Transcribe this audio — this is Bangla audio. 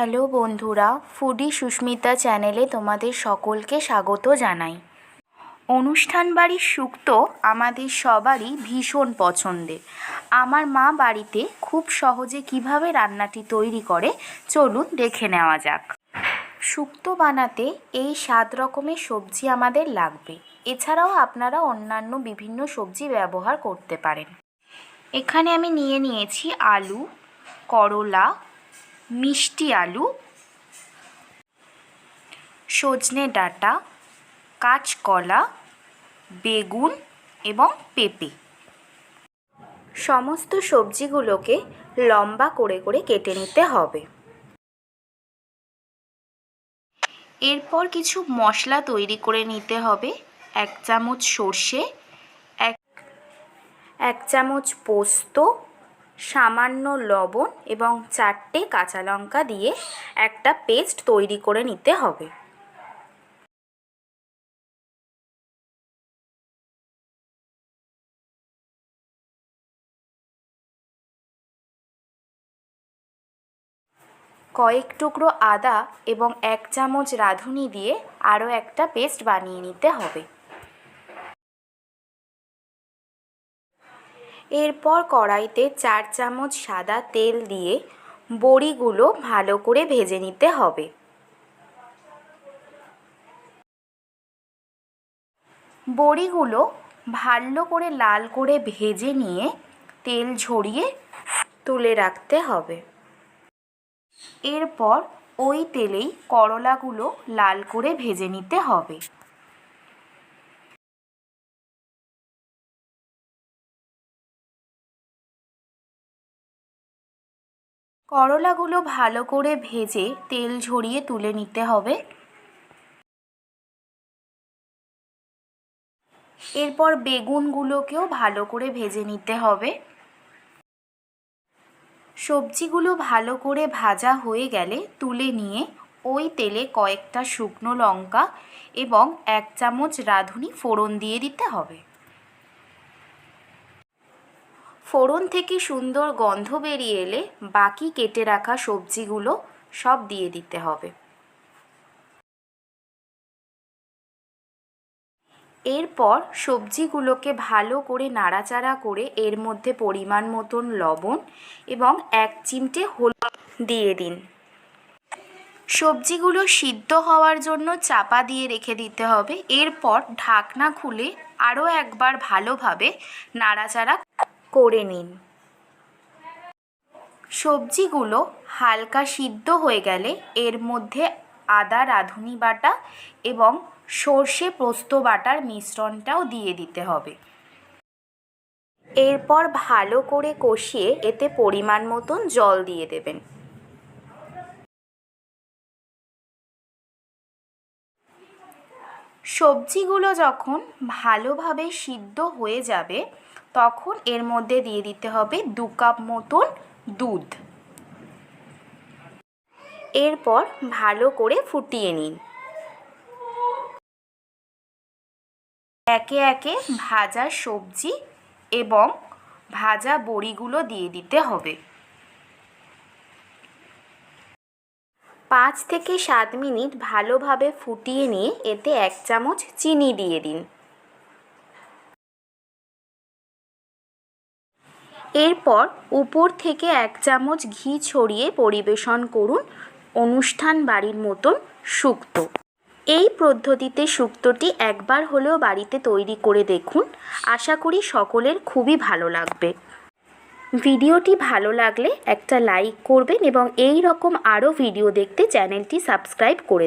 হ্যালো বন্ধুরা, ফুডি সুস্মিতা চ্যানেলে তোমাদের সকলকে স্বাগত জানাই। অনুষ্ঠান বাড়ির শুক্তো আমাদের সবারই ভীষণ পছন্দের। আমার মা বাড়িতে খুব সহজে কীভাবে রান্নাটি তৈরি করে, চলুন দেখে নেওয়া যাক। শুক্তো বানাতে এই সাত রকমের সবজি আমাদের লাগবে। এছাড়াও আপনারা অন্যান্য বিভিন্ন সবজি ব্যবহার করতে পারেন। এখানে আমি নিয়ে নিয়েছি আলু, করলা মিষ্টি আলু, সজনে ডাঁটা, কাঁচকলা, বেগুন এবং পেঁপে। সমস্ত সবজিগুলোকে লম্বা করে করে কেটে নিতে হবে। এরপর কিছু মশলা তৈরি করে নিতে হবে। এক চামচ সর্ষে, এক এক চামচ পোস্ত সামান্য লবণ এবং চারটে কাঁচা লঙ্কা দিয়ে একটা পেস্ট তৈরি করে নিতে হবে। কয়েক টুকরো আদা এবং এক চামচ রাঁধুনি দিয়ে আরও একটা পেস্ট বানিয়ে নিতে হবে। এরপর কড়াইতে চার চামচ সাদা তেল দিয়ে বড়িগুলো ভালো করে ভেজে নিতে হবে। বড়িগুলো ভালো করে লাল করে ভেজে নিয়ে তেল ঝরিয়ে তুলে রাখতে হবে। এরপর ওই তেলেই করলাগুলো লাল করে ভেজে নিতে হবে। করলাগুলো ভালো করে ভেজে তেল ঝরিয়ে তুলে নিতে হবে। এরপর বেগুনগুলোকেও ভালো করে ভেজে নিতে হবে। সবজিগুলো ভালো করে ভাজা হয়ে গেলে তুলে নিয়ে ওই তেলে কয়েকটা শুকনো লঙ্কা এবং এক চামচ রাঁধুনি ফোড়ন দিয়ে দিতে হবে। ফোড়ন থেকে সুন্দর গন্ধ বেরিয়ে এলে বাকি কেটে রাখা সবজিগুলো সব দিয়ে দিতে হবে। এরপর সবজিগুলোকে ভালো করে নাড়াচাড়া করে এর মধ্যে পরিমাণ মতন লবণ এবং এক চিমটে হলুদ দিয়ে দিন। সবজিগুলো সিদ্ধ হওয়ার জন্য চাপা দিয়ে রেখে দিতে হবে। এরপর ঢাকনা খুলে আরও একবার ভালোভাবে নাড়াচাড়া করে নিন। সবজিগুলো হালকা সিদ্ধ হয়ে গেলে এর মধ্যে আদা, রাঁধুনি বাটা এবং সর্ষে পোস্ত বাটার মিশ্রণটাও দিয়ে দিতে হবে। এরপর ভালো করে কষিয়ে এতে পরিমাণ মতন জল দিয়ে দেবেন। সবজিগুলো যখন ভালোভাবে সিদ্ধ হয়ে যাবে, তখন এর মধ্যে দিয়ে দিতে হবে দু কাপ মতন দুধ। এরপর ভালো করে ফুটিয়ে নিন। একে একে ভাজা সবজি এবং ভাজা বড়িগুলো দিয়ে দিতে হবে। পাঁচ থেকে সাত মিনিট ভালোভাবে ফুটিয়ে নিয়ে এতে এক চামচ চিনি দিয়ে দিন। এরপর উপর থেকে এক চামচ ঘি ছড়িয়ে পরিবেশন করুন অনুষ্ঠান বাড়ির মতন শুক্তো এই পদ্ধতিতে শুক্তোটি একবার হলেও বাড়িতে তৈরি করে দেখুন। আশা করি সকলের খুবই ভালো লাগবে। ভিডিওটি ভালো লাগলে একটা লাইক করবেন এবং এই রকম আরও ভিডিও দেখতে চ্যানেলটি সাবস্ক্রাইব করে